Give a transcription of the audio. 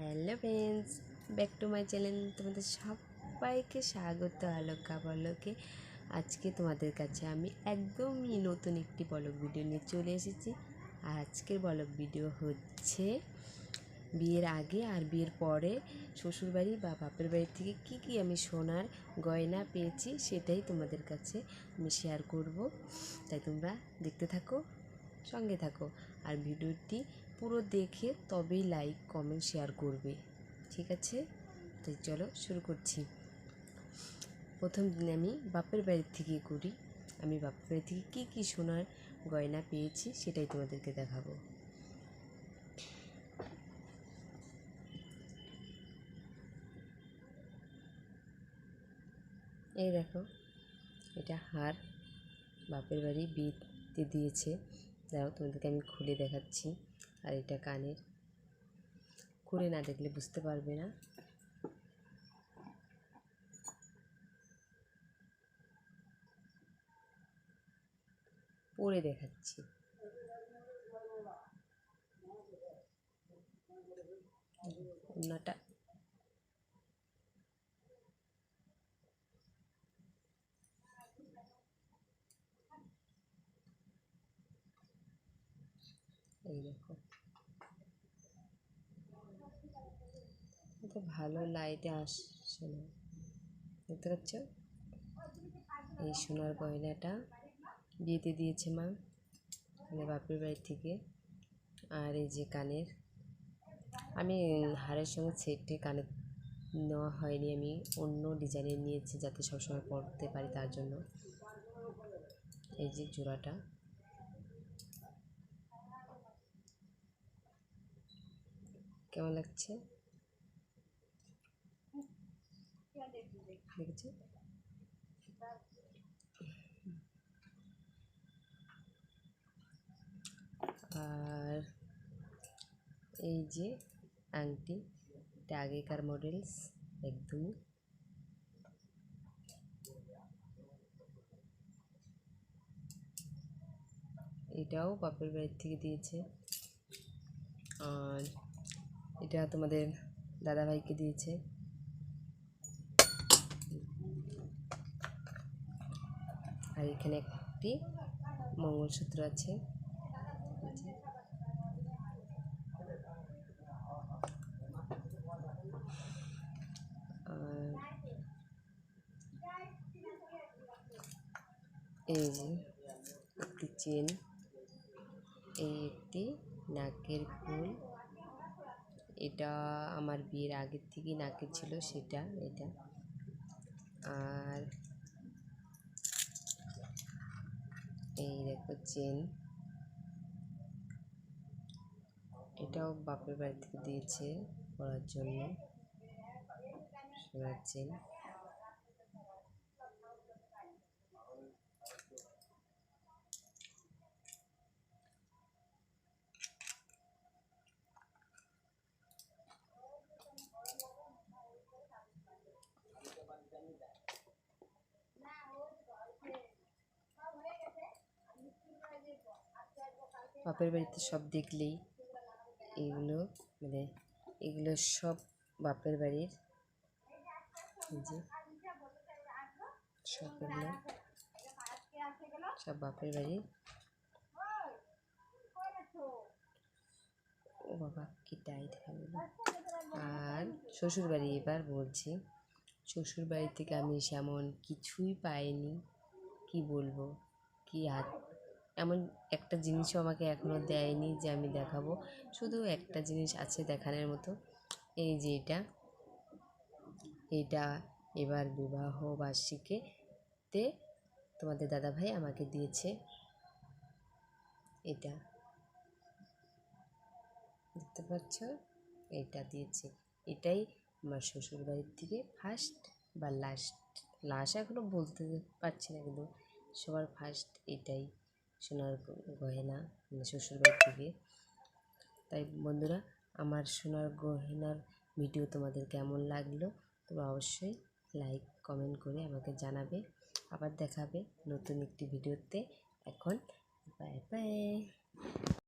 Hello friends, back to my channel তোমাদের সবাইকে স্বাগত আলোকা বলকে। আজকে তোমাদের কাছে আমি একদমই নতুন একটি বলক ভিডিও নিয়ে চলে এসেছি। আর আজকের বলক ভিডিও হচ্ছে বিয়ের আগে আর বিয়ের পরে শ্বশুরবাড়ি বা বাপের বাড়ি থেকে কি কি আমি সোনার গয়না পেয়েছি সেটাই তোমাদের কাছে আমি শেয়ার করব। তাই তোমরা দেখতে থাকো। সঙ্গে থাকো। আর ভিডিওটি পুরো দেখে তবেই লাইক কমেন্ট শেয়ার করবে। ঠিক আছে? তাই চলো শুরু করছি। প্রথম দিন আমি বাপের বাড়ির থেকে করি। আমি বাপের বাড়ি থেকে কী কী সোনার গয়না পেয়েছি সেটাই তোমাদেরকে দেখাবো। এই দেখো, এটা হার বাপের বাড়ি বিয়েতে দিয়েছে। দাও তোমাদেরকে আমি খুলে দেখাচ্ছি, আর এটা কানের। খুলে না দেখলে বুঝতে পারবে না। পরে দেখাচ্ছি। ওনাটা এই দেখো। তো ভালো লাইটে আসছে না। দেখতে পাচ্ছ? এই সোনার গয়নাটা বিয়েতে দিয়েছে মা মানে বাপের বাড়ি থেকে। আর এই যে কানের, আমি হারের সঙ্গে সেটে কানের নেওয়া হয়নি আমি, অন্য ডিজাইনের নিয়েছি যাতে সবসময় পরতে পারি তার জন্য। এই যে জোড়াটা। কেমন লাগছে? আর এই যে আংটি এটা আগেকার মডেলস একদমই এটাও বাপের বাড়ির থেকে দিয়েছে। আর এটা তোমাদের দাদাভাইকে দিয়েছে। আর এখানে একটি মঙ্গলসূত্র আছে। এই যে একটি চেন, এই একটি নাকের ফুল। এটা আমার বিয়ের আগের থেকেই নাকে ছিল সেটা, এটা। আর এই দেখো চেন এটাও বাপের বাড়ি থেকে দিয়েছে, পড়ার জন্য। সোনার চেন বাপের বাড়িতে সব দেখলেই এগুলো মানে এগুলো সব বাপের বাড়ির যে সব এগুলো সব বাপের বাড়ির। ও বাবা, কি টাইট হয়ে আর শ্বশুর বাড়ি এবার বলছি শ্বশুর বাড়ি থেকে আমি সেমন কিছুই পাইনি, কি বলব, কি হাত এমন একটা জিনিসও আমাকে এখনও দেয়নি যে আমি দেখাবো। শুধু একটা জিনিস আছে দেখানোর মতো। এই যে এটা। এটা এবার বিবাহ বার্ষিকীতে তোমাদের দাদাভাই আমাকে দিয়েছে। এটা। দেখতে পাচ্ছ? এটা দিয়েছে। এটাই আমার শ্বশুর বাড়ির থেকে ফার্স্ট বা লাস্ট লাস্ট এখনও বলতে পারছি না কিন্তু সবার ফার্স্ট এটাই। সোনার গহেনা মানে শ্বশুরবাড়ি থেকে। তাই বন্ধুরা, আমার সোনার গহেনার ভিডিও তোমাদের কেমন লাগল তোমরা অবশ্যই লাইক কমেন্ট করে আমাকে জানাবে। আবার দেখাবে নতুন একটি ভিডিওতে। এখন বাই বাই